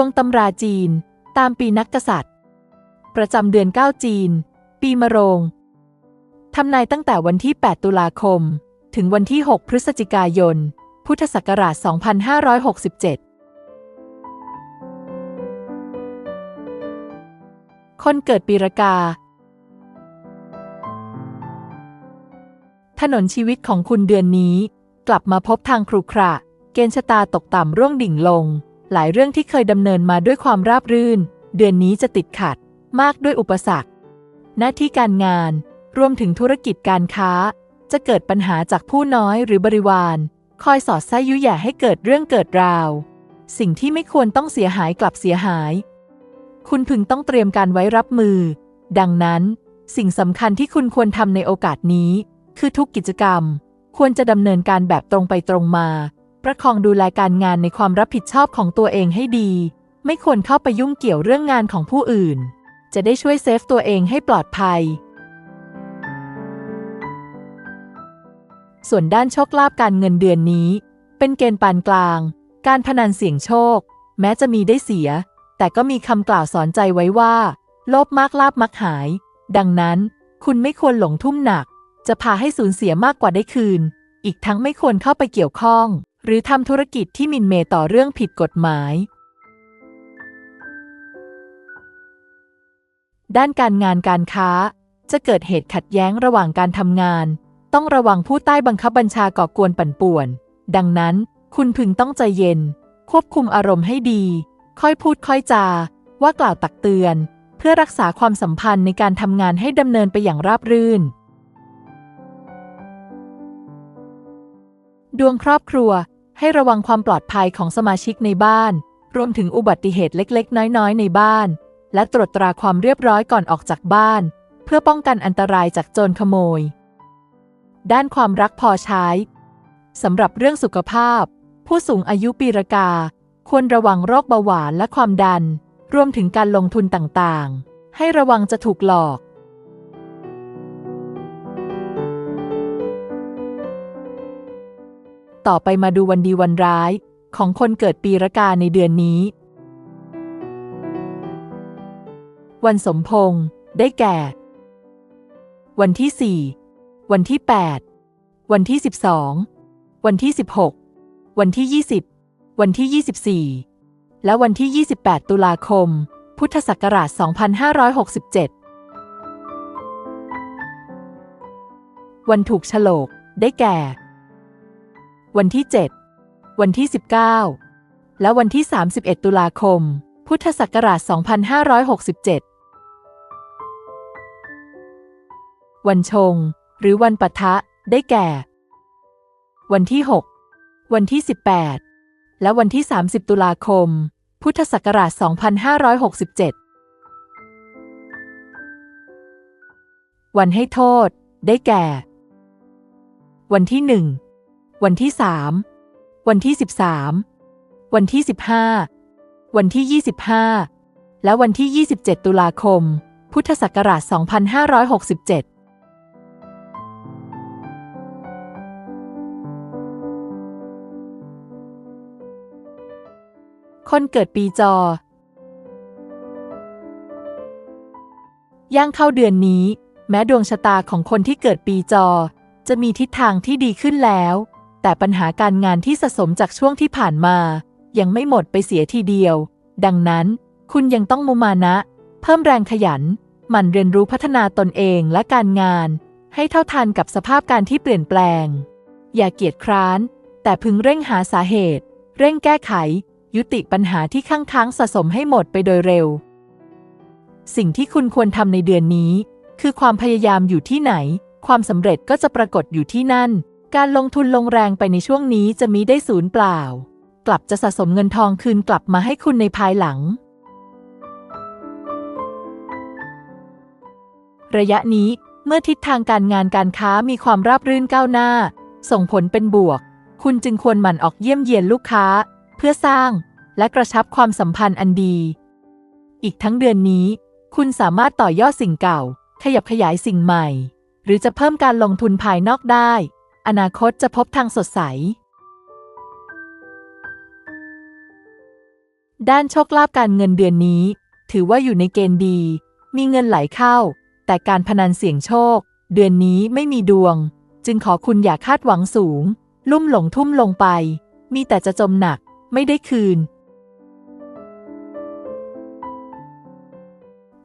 วงตำราจีน ตามปีนักกษัตริย์ ประจำเดือน 9 จีน ปีมะโรง ทำนายตั้งแต่วันที่ 8 ตุลาคม ถึงวันที่ 6 พฤศจิกายน พุทธศักราช 2567 คนเกิดปีรากา ถนนชีวิตของคุณเดือนนี้ กลับมาพบทางครุขระ เกณฑ์ชะตาตกต่ำร่วงดิ่งลง หลายเรื่องที่เคยดำเนินมาด้วยความราบรื่น เดือนนี้จะติดขัด มากด้วยอุปสรรค หน้าที่การงาน รวมถึงธุรกิจการค้า จะเกิดปัญหาจากผู้น้อยหรือบริวาร คอยสอดไส้ยุแย่ให้เกิดเรื่องเกิดราว สิ่งที่ไม่ควรต้องเสียหายกลับเสียหาย คุณพึงต้องเตรียมการไว้รับมือ ดังนั้น สิ่งสำคัญที่คุณควรทำในโอกาสนี้ คือทุกกิจกรรม ควรจะดำเนินการแบบตรงไปตรงมา ประคองดูแลการงานในความรับผิดชอบของตัวเองให้ดี ไม่ควรเข้าไปยุ่งเกี่ยวเรื่องงานของผู้อื่น จะได้ช่วยเซฟตัวเองให้ปลอดภัย ส่วนด้านโชคลาภการเงินเดือนนี้ เป็นเกณฑ์ปานกลาง การพนันเสี่ยงโชค แม้จะมีได้เสีย แต่ก็มีคำกล่าวสอนใจไว้ว่า โลภมากลาบมักหาย ดังนั้น คุณไม่ควรหลงทุ่มหนัก จะพาให้สูญเสียมากกว่าได้คืนอีกทั้งไม่ควรเข้าไปเกี่ยวข้อง หรือทำธุรกิจที่มินเมต่อเรื่องผิดกฎหมาย ด้านการงานการค้า จะเกิดเหตุขัดแย้งระหว่างการทำงาน ต้องระวังผู้ใต้บังคับบัญชาก่อกวนปั่นป่วน ดังนั้น คุณพึงต้องใจเย็น ควบคุมอารมณ์ให้ดี ค่อยพูดค่อยจา ว่ากล่าวตักเตือน เพื่อรักษาความสัมพันธ์ในการทำงานให้ดำเนินไปอย่างราบรื่นดวงครอบครัว ให้ระวังความปลอดภัยของสมาชิกในบ้าน รวมถึงอุบัติเหตุเล็ก ๆ น้อย ๆ ในบ้าน และตรวจตราความเรียบร้อยก่อนออกจากบ้าน เพื่อป้องกันอันตรายจากโจรขโมย ด้านความรักพอใช้สำหรับเรื่องสุขภาพ ผู้สูงอายุปีรกา ควรระวังโรคเบาหวานและความดัน รวมถึงการลงทุนต่างๆ ให้ระวังจะถูกหลอก ต่อไปมาดูวันดีวันร้าย ของคนเกิดปีรากาในเดือนนี้ วันสมพงษ์ได้แก่ วันที่ 4 วันที่ 8 วันที่ 12 วันที่ 16 วันที่ 20 วันที่ 24 และวันที่ 28 ตุลาคม พุทธศักราช 2567 วันถูกฉลก ได้แก่ วันที่ 7 วันที่ 19 และวันที่ 31 ตุลาคม พุทธศักราช 2567 วันชง หรือวันปะทะ ได้แก่ วันที่ 6 วันที่ 18 และวันที่ 30 ตุลาคม พุทธศักราช 2567วันให้โทษ ได้แก่ วันที่1 วันที่3วันที่13วันที่15วันที่25และวันที่27ตุลาคม พุทธศักราช2567คนเกิดปีจอย่างเข้าเดือนนี้ แม้ดวงชะตาของคนที่เกิดปีจอ จะมีทิศทางที่ดีขึ้นแล้ว แต่ปัญหาการงานที่สะสมจากช่วงที่ผ่านมา ยังไม่หมดไปเสียทีเดียว ดังนั้น คุณยังต้องมุมานะ เพิ่มแรงขยัน หมั่นเรียนรู้พัฒนาตนเองและการงาน ให้เท่าทันกับสภาพการที่เปลี่ยนแปลง อย่าเกียจคร้าน แต่พึงเร่งหาสาเหตุ เร่งแก้ไข ยุติปัญหาที่ค้างค้างสะสมให้หมดไปโดยเร็ว สิ่งที่คุณควรทำในเดือนนี้ คือความพยายามอยู่ที่ไหน ความสำเร็จก็จะปรากฏอยู่ที่นั่น การลงทุนลงแรงไปในช่วงนี้จะมีได้ศูนย์เปล่า กลับจะสะสมเงินทองคืนกลับมาให้คุณในภายหลัง ระยะนี้เมื่อทิศทางการงานการค้ามีความราบรื่นก้าวหน้า ส่งผลเป็นบวก คุณจึงควรหมั่นออกเยี่ยมเยียนลูกค้า เพื่อสร้างและกระชับความสัมพันธ์อันดี อีกทั้งเดือนนี้ คุณสามารถต่อยอดสิ่งเก่า ขยับขยายสิ่งใหม่ หรือจะเพิ่มการลงทุนภายนอกได้ อนาคตจะพบทางสดใส ด้านโชคลาภการเงินเดือนนี้ ถือว่าอยู่ในเกณฑ์ดี มีเงินไหลเข้า แต่การพนันเสี่ยงโชค เดือนนี้ไม่มีดวง จึงขอคุณอย่าคาดหวังสูง ลุ่มหลงทุ่มลงไป มีแต่จะจมหนัก ไม่ได้คืน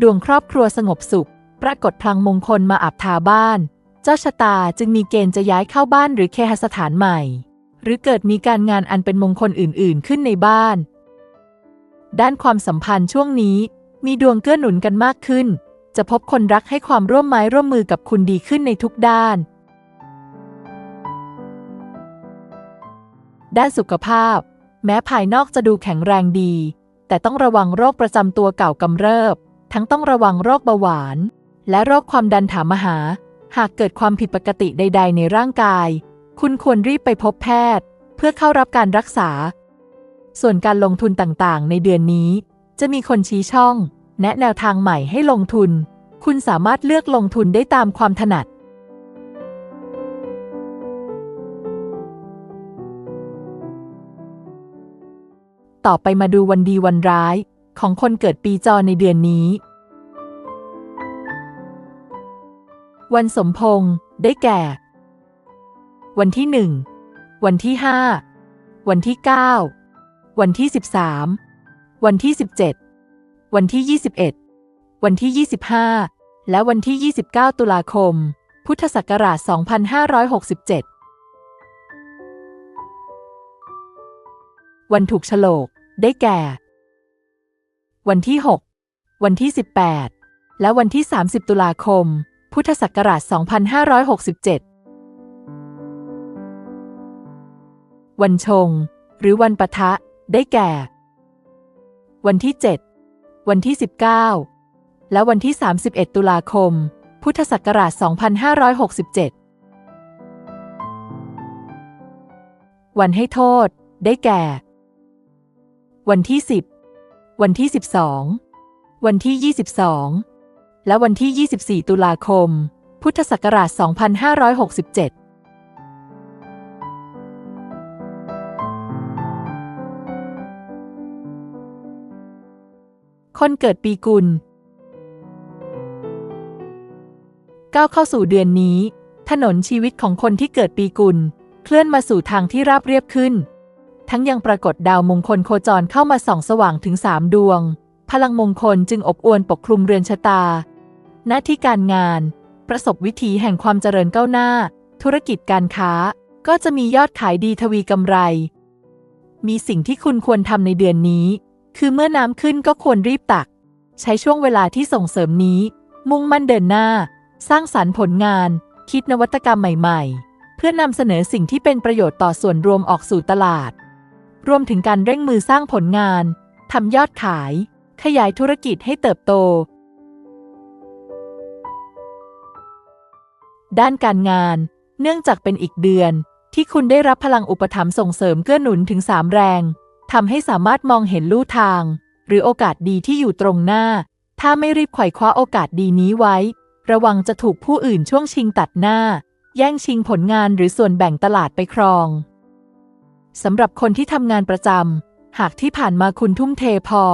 ดวงครอบครัวสงบสุข ปรากฏพลังมงคลมาอับทาบ้าน เจ้าชะตาจึงมีเกณฑ์จะย้ายเข้าบ้านหรือเคหสถานใหม่ หรือเกิดมีการงานอันเป็นมงคลอื่น ๆ ขึ้นในบ้าน ด้านความสัมพันธ์ช่วงนี้ มีดวงเกื้อหนุนกันมากขึ้น จะพบคนรักให้ความร่วมไม้ร่วมมือกับคุณดีขึ้นในทุกด้าน ด้านสุขภาพ แม้ภายนอกจะดูแข็งแรงดี แต่ต้องระวังโรคประจำตัวเก่ากำเริบ ทั้งต้องระวังโรคเบาหวาน และโรคความดันถามหา หากเกิดความผิดปกติใด ๆ ในร่างกาย คุณควรรีบไปพบแพทย์ เพื่อเข้ารับการรักษา ส่วนการลงทุนต่างๆ ในเดือนนี้ จะมีคนชี้ช่อง แนะแนวทางใหม่ให้ลงทุน คุณสามารถเลือกลงทุนได้ตามความถนัดต่อไปมาดูวันดีวันร้าย ของคนเกิดปีจอในเดือนนี้ วันสมพงษ์ได้แก่ วันที่หนึ่งวันที่ห้าวันที่เก้าวันที่สิบสามวันที่สิบเจ็ดวันที่ยี่สิบเอ็ดวันที่ยี่สิบห้าและวันที่ยี่สิบเก้าตุลาคม พุทธศักราช2567วันถูกโฉลก ได้แก่ วันที่6วันที่18และวันที่30ตุลาคม พุทธศักราช 2567 วันชง หรือวันปะทะ ได้แก่ วันที่ 7 วันที่ 19 และวันที่ 31 ตุลาคม พุทธศักราช 2567 วันให้โทษ ได้แก่ วันที่ 10 วันที่ 12 วันที่ 22 และวันที่ 24 ตุลาคม พุทธศักราช 2567คนเกิดปีกุลก้าวเข้าสู่เดือนนี้ ถนนชีวิตของคนที่เกิดปีกุล เคลื่อนมาสู่ทางที่ราบเรียบขึ้น ทั้งยังปรากฏดาวมงคลโคจรเข้ามาส่องสว่างถึงสามดวง พลังมงคลจึงอบอวลปกคลุมเรือนชะตา หน้าที่การงาน ประสบวิถีแห่งความเจริญก้าวหน้า ธุรกิจการค้า ก็จะมียอดขายดีทวีกำไร มีสิ่งที่คุณควรทำในเดือนนี้ คือเมื่อน้ำขึ้นก็ควรรีบตัก ใช้ช่วงเวลาที่ส่งเสริมนี้ มุ่งมั่นเดินหน้า สร้างสรรค์ผลงาน คิดนวัตกรรมใหม่ ๆ เพื่อนำเสนอสิ่งที่เป็นประโยชน์ต่อส่วนรวมออกสู่ตลาด รวมถึงการเร่งมือสร้างผลงานทำยอดขาย ขยายธุรกิจให้เติบโต ด้านการงาน เนื่องจากเป็นอีกเดือน ที่คุณได้รับพลังอุปถัมภ์ส่งเสริมเกื้อหนุนถึงสามแรงทำให้สามารถมองเห็นลู่ทาง หรือโอกาสดีที่อยู่ตรงหน้า ถ้าไม่รีบไขว่คว้าโอกาสดีนี้ไว้ ระวังจะถูกผู้อื่นช่วงชิงตัดหน้า แย่งชิงผลงานหรือส่วนแบ่งตลาดไปครองสำหรับคนที่ทำงานประจำหากที่ผ่านมาคุณทุ่มเทพอ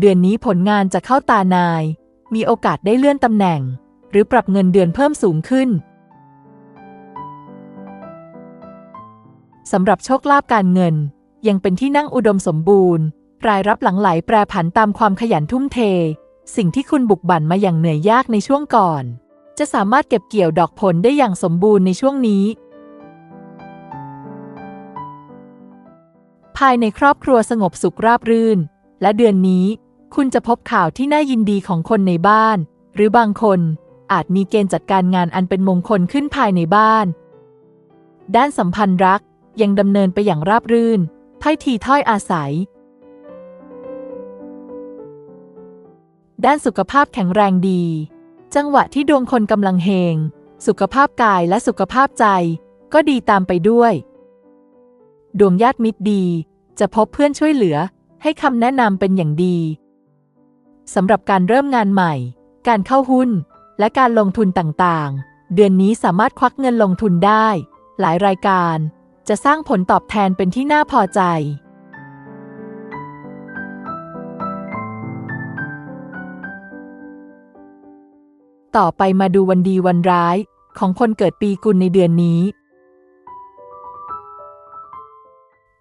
เดือนนี้ผลงานจะเข้าตานาย มีโอกาสได้เลื่อนตำแหน่ง หรือปรับเงินเดือนเพิ่มสูงขึ้นสำหรับโชคลาภการเงิน ยังเป็นที่นั่งอุดมสมบูรณ์ รายรับหลังไหลแปรผันตามความขยันทุ่มเท สิ่งที่คุณบุกบั่นมาอย่างเหนื่อยยากในช่วงก่อน จะสามารถเก็บเกี่ยวดอกผลได้อย่างสมบูรณ์ในช่วงนี้ ภายในครอบครัวสงบสุขราบรื่น และเดือนนี้ คุณจะพบข่าวที่น่ายินดีของคนในบ้าน หรือบางคนอาจมีเกณฑ์จัดการงานอันเป็นมงคลขึ้นภายในบ้าน ด้านสัมพันธ์รักยังดำเนินไปอย่างราบรื่นถ้อยทีถ้อยอาศัย ด้านสุขภาพแข็งแรงดี จังหวะที่ดวงคนกำลังเฮง สุขภาพกายและสุขภาพใจ ก็ดีตามไปด้วย ดวงญาติมิตรดี จะพบเพื่อนช่วยเหลือ ให้คำแนะนำเป็นอย่างดี สำหรับการเริ่มงานใหม่ การเข้าหุ้น และการลงทุนต่างๆ เดือนนี้สามารถควักเงินลงทุนได้ หลายรายการ จะสร้างผลตอบแทนเป็นที่น่าพอใจ ต่อไปมาดูวันดีวันร้าย ของคนเกิดปีกุลในเดือนนี้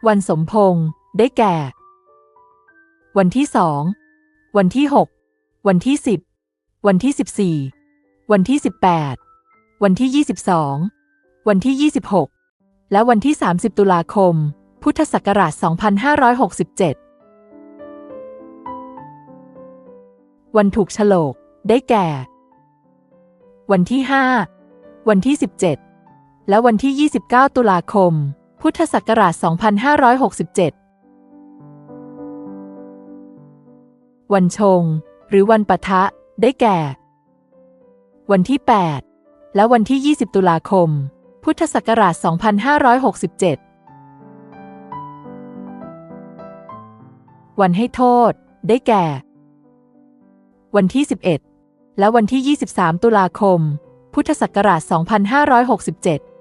วันสมพงษ์ได้แก่ วันที่สอง วันที่หกวันที่สิบวันที่สิบสี่วันที่สิบแปดวันที่ยี่สิบสองวันที่ยี่สิบหกและวันที่ 30 ตุลาคม พุทธศักราช 2567 วันถูกฉลก ได้แก่ วันที่ 5 วันที่ 17 และวันที่ 29 ตุลาคม พุทธศักราช 2567 วันชง หรือวันปะทะ ได้แก่ วันที่ 8 และวันที่ 20 ตุลาคม พุทธศักราช 2567 วันให้โทษ ได้แก่ วันที่ 11 และวันที่ 23 ตุลาคม พุทธศักราช 2567